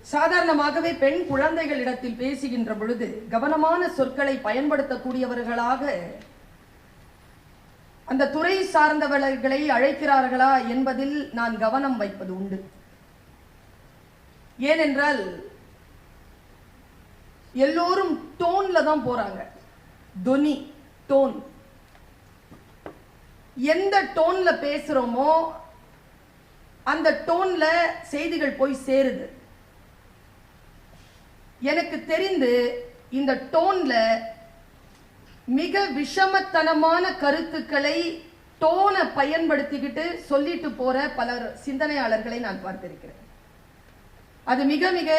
சாதாரணமாகவே பெண் குழந்தைகளிடத்தில் பேசுகின்ற பொழுது கவனமான சொற்களை பயன்படுத்தக்கூடியவர்களாக அந்த துறை சார்ந்தவர்களை அழைக்கிறார்களா என்பதில் நான் கவனம் வைப்பது உண்டு. ஏனென்றால் எல்லோரும் டோன்ல தான் போறாங்க. தொனி டோன். எந்த டோன்ல பேசுறோமோ அந்த டோன்ல செய்திகள் போய் சேருது. எனக்கு தெரிந்து இந்த டோன்ல மிக விஷமத்தனமான கருத்துக்களை டோனை பயன்படுத்திக்கிட்டு சொல்லிட்டு போற பலர் சிந்தனையாளர்களை நான் பார்த்திருக்கிறேன். அது மிக மிக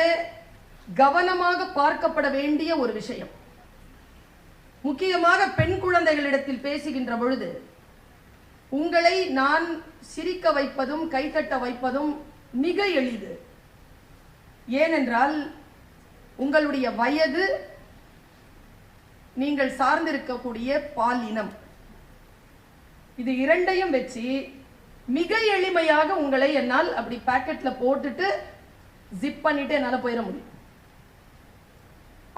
கவனமாக பார்க்கப்பட வேண்டிய ஒரு விஷயம். முக்கியமாக பெண் குழந்தைகளிடத்தில் பேசுகின்ற பொழுது உங்களை நான் சிரிக்க வைப்பதும் கைத்தட்ட வைப்பதும் மிக எளிது. ஏனென்றால் உங்களுடைய வயது நீங்கள் சார்ந்திருக்கக்கூடிய பால் இனம். இது இரண்டையும் வச்சு மிக எளிமையாக உங்களை என்னால் அப்படி பாக்கெட்ல போட்டுட்டு ஜிப் பண்ணிட்டு என்னால போயிட முடியும்.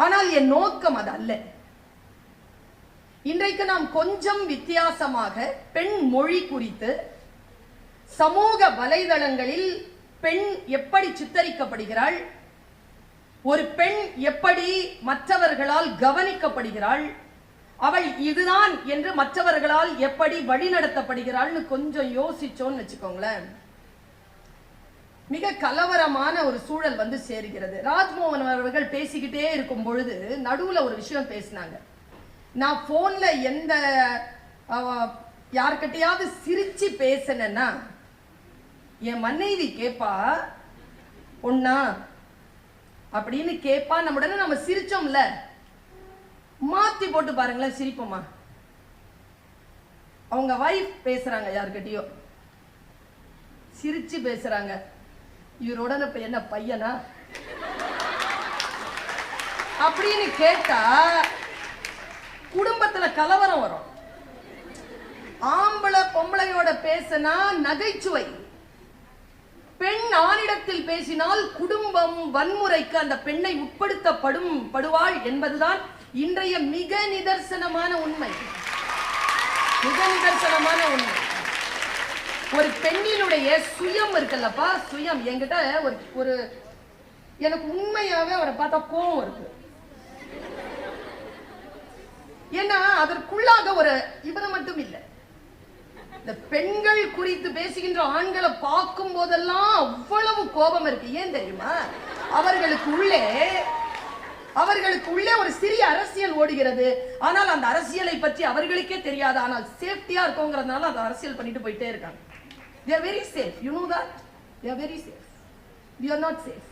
ஆனால் என் நோக்கம் அது அல்ல. இன்றைக்கு நாம் கொஞ்சம் வித்தியாசமாக பெண் மொழி குறித்து சமூக வலைதளங்களில் பெண் எப்படி சித்தரிக்கப்படுகிறாள் ஒரு பெண் எப்படி மற்றவர்களால் கவனிக்கப்படுகிறாள்? அவள் இதுதான் என்று மற்றவர்களால் எப்படி வழிநடத்தப்படுகிறாள்னு கொஞ்சம் யோசிச்சோன்னு வச்சுக்கோங்களேன். மிக கலவரமான ஒரு சூழல் வந்து சேருகிறது. ராஜ்மோகன் அவர்கள் பேசிக்கிட்டே இருக்கும் பொழுது நடுவுல ஒரு விஷயம் பேசினாங்க. நான் போன்ல எந்த யார்கிட்டையாவது சிரிச்சு பேசினேன்னா என் மனைவி கேப்பா ஒன்னா அப்படின்னு கேப்பா நம்ம உடனே நம்ம சிரிச்சோம்ல. மாத்தி போட்டு பாருங்களேன் சிரிப்போமா? அவங்க வைஃப் பேசுறாங்க யாருக்கிட்டயோ சிரிச்சு பேசுறாங்க. இவரோட இப்ப என்ன பையனா? அப்படின்னு கேட்டா குடும்பத்துல கலவரம் வரும். ஆம்பளை பொம்பளையோட பேசினா நகைச்சுவை. பெண் ஆணிடத்தில் பேசினால் குடும்பம் வன்முறைக்கு அந்த பெண்ணை உட்படுத்தப்படும் படுவாள் என்பதுதான் இன்றைய மிக நிதர்சனமான உண்மை. மிக நிதர்சனமான உண்மை. ஒரு பெண்ணினுடைய சுயம் இருக்குல்லப்பா சுயம். என்கிட்ட ஒரு ஒரு எனக்கு உண்மையாவே அவரை பார்த்தா கோவம் இருக்கு ஏன்னா அதற்குள்ளாக ஒரு இவரை மட்டும் இல்லை. இந்த பெண்கள் குறித்து பேசுகின்ற ஆண்களை பார்க்கும் போதெல்லாம் அவ்வளவு கோபம் இருக்கு. ஏன் தெரியுமா? அவர்களுக்கு உள்ளே அவர்களுக்கு உள்ளே ஒரு சிறிய அரசியல் ஓடுகிறது. ஆனால் அந்த அரசியலை பற்றி அவர்களுக்கே தெரியாது. ஆனால் சேஃப்டியா இருக்கோங்கிறதுனால அந்த அரசியல் பண்ணிட்டு போயிட்டே இருக்காங்க. They're very safe you know that they're very safe you are not safe